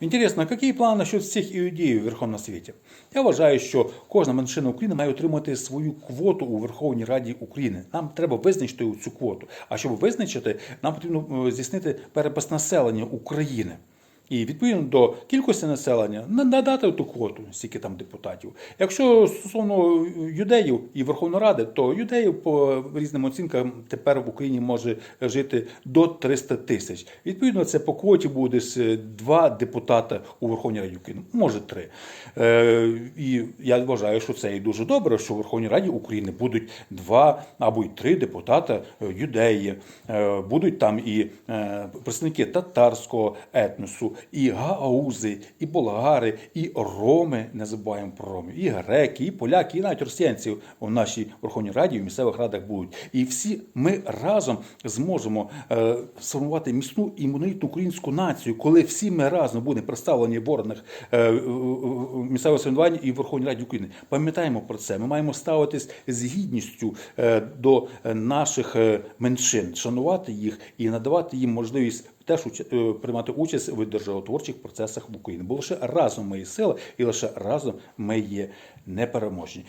Інтересно, які плани насчет всіх іудеїв у Верховному світі? Я вважаю, що кожна меншина України має отримати свою квоту у Верховній Раді України. Нам треба визначити цю квоту. А щоб визначити, нам потрібно е, здійснити перепис населення України. І відповідно до кількості населення на- надати ту квоту, скільки там депутатів. Якщо стосовно юдеїв і Верховної Ради, то юдеїв по різним оцінкам тепер в Україні може жити до 300 тисяч. Відповідно, це по квоті буде е, два депутата у Верховній Раді України, може три. Е, і я вважаю, що це і дуже добре, що у Верховній Раді України будуть два або й три депутата е, юдеї, будуть там і представники татарського етносу, і гаузи, і болгари, і роми, не забуваємо про ромів, і греки, і поляки, і навіть росіянців у нашій Верховній Раді в місцевих радах будуть. І всі ми разом зможемо е, сформувати міцну і монолітну українську націю, коли всі ми разом будемо представлені в органах е, місцевого самоврядування і в Верховній Раді України. Пам'ятаємо про це. Ми маємо ставитись з гідністю е, до е, наших е, меншин, шанувати їх і надавати їм можливість. Теж е, приймати участь в державотворчих процесах в Україні. Бо лише разом ми є сила, і лише разом ми є непереможні.